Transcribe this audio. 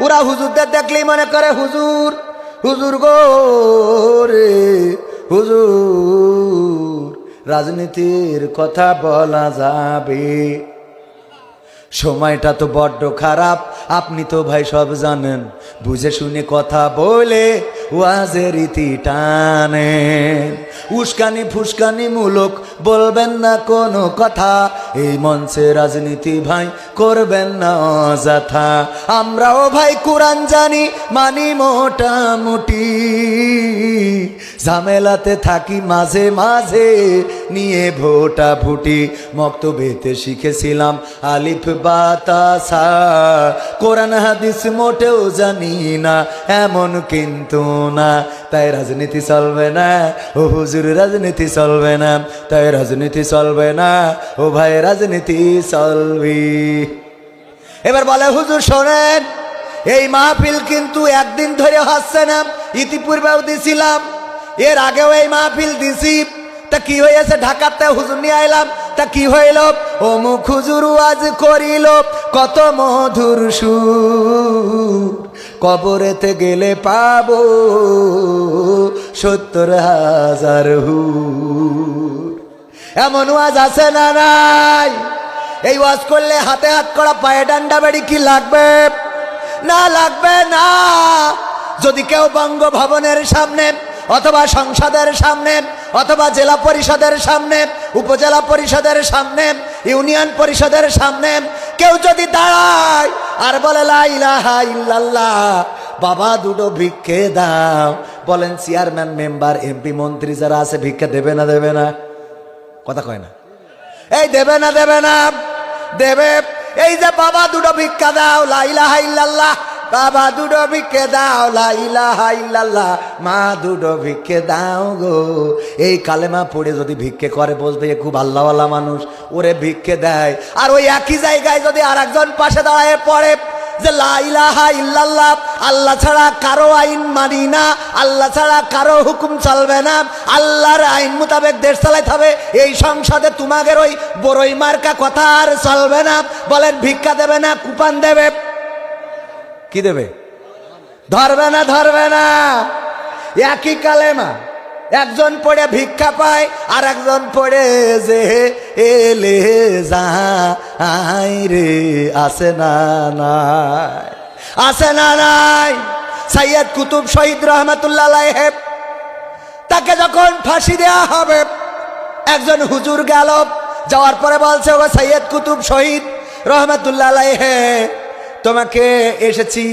ওরা হুজুরদের দেখলেই মনে করে, হুজুর হুজুর গো রে, হুজুর, রাজনীতির কথা বলা যাবে। সময়টা তো বড্ড খারাপ আপনি তো ভাই সব জানেন। বুঝে শুনে কথা বলে ওয়াজের রীতি টানেন। উস্কানি ফুসকানি মূলক বলবেন না কোনো কথা। এই মঞ্চে রাজনীতি ভাই করবেন না অযথা। আমরাও ভাই কোরআন জানি, মানি মোটামুটি ঝামেলাতে থাকি মাঝে মাঝে নিয়ে ভোটা ভুটি মক্তবেতে শিখেছিলাম আলিফ বাতাসা কোরআন হাদিস মোটেও জানি না, এমন কিন্তু না। তাই রাজনীতি চলবে না, ও হুজুর রাজনীতি চলবে না। তাই রাজনীতি চলবে না, ও ভাই রাজনীতি চলবে। এবার বলে, হুজুর শোনেন, এই মাহফিল কিন্তু একদিন ধরে হচ্ছে না, ইতিপূর্বেও দিছিলাম, এর আগেও এই মাহফিল দিছি। তা কি হয়েছে? ঢাকাতে হুজুর নিয়ে আইলাম। তা কি হইল? ও মুখ হুজুর আজ করিল। কত মধুর সুর। কবরেতে গেলে পাবো সত্তর হাজার হুর। এমন ওয়াজ আছে না নাই? এই ওয়াজ করলে হাতে হাত করা পায়ে ডান্ডা বেড়ি কি লাগবে? না লাগবে না। যদি কেউ বঙ্গভবনের সামনে অথবা সংসদের সামনে অথবা জেলা পরিষদের সামনে, উপজেলা পরিষদের সামনে, ইউনিয়ন পরিষদের সামনে। কেউ যদি দাঁড়ায় আর বলে ইল্লাল্লাহ, বাবা দুটো ভিক্ষে দাও। বলেন চেয়ারম্যান, মেম্বার, এমপি, মন্ত্রী যারা আছে, ভিক্ষা দেবে না দেবে না? কথা কয় না। এই দেবে না দেবে না। দেবে। এই যে বাবা দুটো ভিক্ষা দাও লাইলাহা ইল্লাল্লাহ বাবা দুটো ভিক্ষে দাও ইল্লাল্লাহ। মা দুটো ভিক্ষে দাও গো। এই কালেমা পড়ে যদি ভিক্ষে করে বলতে খুব আল্লাহওয়ালা মানুষ, ওরে ভিক্ষে দেয়। আর ওই একই জায়গায় যদি আর একজন পাশে দাঁড়ায় পড়ে যে লাইলাহা ইল্লাল্লাহ, আল্লাহ ছাড়া কারও আইন মানি না, আল্লাহ ছাড়া কারও হুকুম চলবে না, আল্লাহর আইন মোতাবেক দেশ চালাইতে হবে, এই সংসদে তোমাদের ওই বড়ই মার্কা কথা আর চলবে না। বলেন, ভিক্ষা দেবে না, কুপান দেবে। কি দেবে? ধরবে না ধরবে না। একই কালেমা। একজন পড়ে ভিক্ষা পায় আর একজন পড়ে যে এলে যাই রে। আসে না, নাই। আসে না, নাই। সৈয়দ কুতুব শহীদ রহমতুল্লাহ হেব তাকে যখন ফাঁসি দেয়া হবে, একজন হুজুর গেল, যাওয়ার পরে বলছে ও সৈয়দ কুতুব শহীদ রহমতুল্লাহ হে। তোমাকে এসেছি।